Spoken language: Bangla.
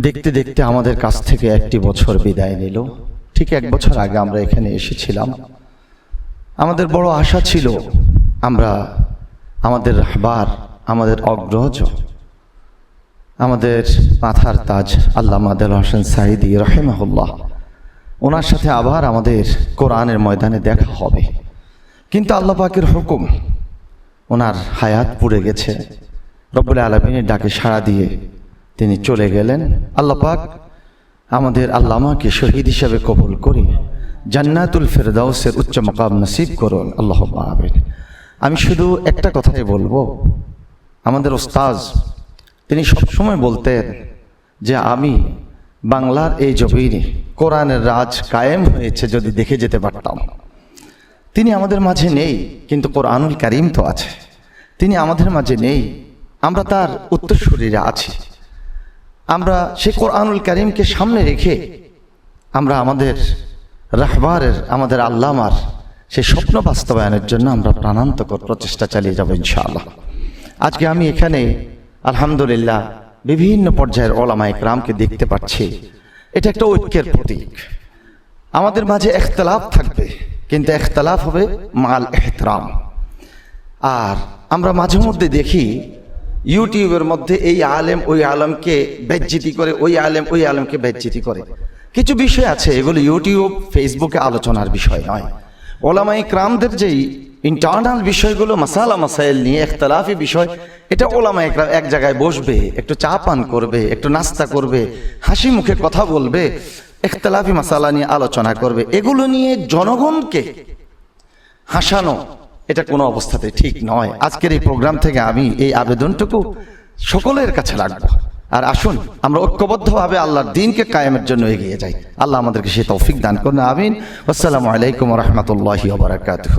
দেখতে দেখতে আমাদের কাছ থেকে একটি বছর বিদায় নিল। ঠিক এক বছর আগে আমরা এখানে এসেছিলাম। আমাদের বড় আশা ছিল, আমরা আমাদের রাহবার আমাদের অগ্রজ, আমাদের মাথার তাজ আল্লামা দেল হোসেন সাইদি রহেমাহুল্লাহ, ওনার সাথে আবার আমাদের কোরআনের ময়দানে দেখা হবে। কিন্তু আল্লাহ পাকের হুকুম, ওনার হায়াত পুড়ে গেছে। রব্বুল আলমিনের ডাকে সাড়া দিয়ে তিনি চলে গেলেন। আল্লাহ পাক আমাদের আল্লামাকে শহীদ হিসাবে কবুল করি জান্নাতুল ফেরদাউসের উচ্চ মকাম নসিব করুন। আল্লাহ আমিন। আমি শুধু একটা কথাই বলব। আমাদের ওস্তাজ তিনি সবসময় বলতেন যে আমি বাংলার এই জমিনে কোরআনের রাজ কায়েম হয়েছে যদি দেখে যেতে পারতাম। তিনি আমাদের মাঝে নেই, কিন্তু কোরআনুল কারিম তো আছে। তিনি আমাদের মাঝে নেই, আমরা তার উত্তরসূরিরা আছি। আমরা সে কোরআনুল কারিমকে সামনে রেখে আমরা আমাদের রাহবারের, আমাদের আল্লামার সেই স্বপ্ন বাস্তবায়নের জন্য আমরা প্রাণান্তকর প্রচেষ্টা চালিয়ে যাব ইনশাআল্লাহ। আজকে আমি এখানে আলহামদুলিল্লাহ বিভিন্ন পর্যায়ের ওলামা ইকরামকে দেখতে পাচ্ছি। এটা একটা ঐক্যের প্রতীক। আমাদের মাঝে এখতলাফ থাকবে, কিন্তু এখতলাফ হবে মাল এহতরাম। আর আমরা মাঝে মধ্যে দেখি ইউটিউবের মধ্যে এই আলেম ওই আলমকে বেজ্জিতি করে, ওই আলেম ওই আলেমকে বেজ্জিতি করে। কিছু বিষয় আছে, এগুলো ইউটিউব, ফেসবুকে আলোচনার বিষয় নয়। ওলামাই ক্রামদের যেই ইন্টারনাল বিষয়গুলো, মাসালা, মাসাইল নিয়ে একতলাফি বিষয়, এটা ওলামাই ক্রাম এক জায়গায় বসবে, একটু চা পান করবে, একটু নাস্তা করবে, হাসি মুখে কথা বলবে একতলাফি মাসালা নিয়ে আলোচনা করবে। এগুলো নিয়ে জনগণকে হাসানো এটা কোনো অবস্থাতে ঠিক নয়। আজকের এই প্রোগ্রাম থেকে আমি এই আবেদনটুকু সকলের কাছে রাখব। আর আসুন, আমরা ঐক্যবদ্ধভাবে আল্লাহর দিনকে কায়েমের জন্য এগিয়ে যাই। আল্লাহ আমাদেরকে সে তৌফিক দান করুন, আমিন। আসসালামু আলাইকুম রহমতুল্লাহি বারাকাতুহ।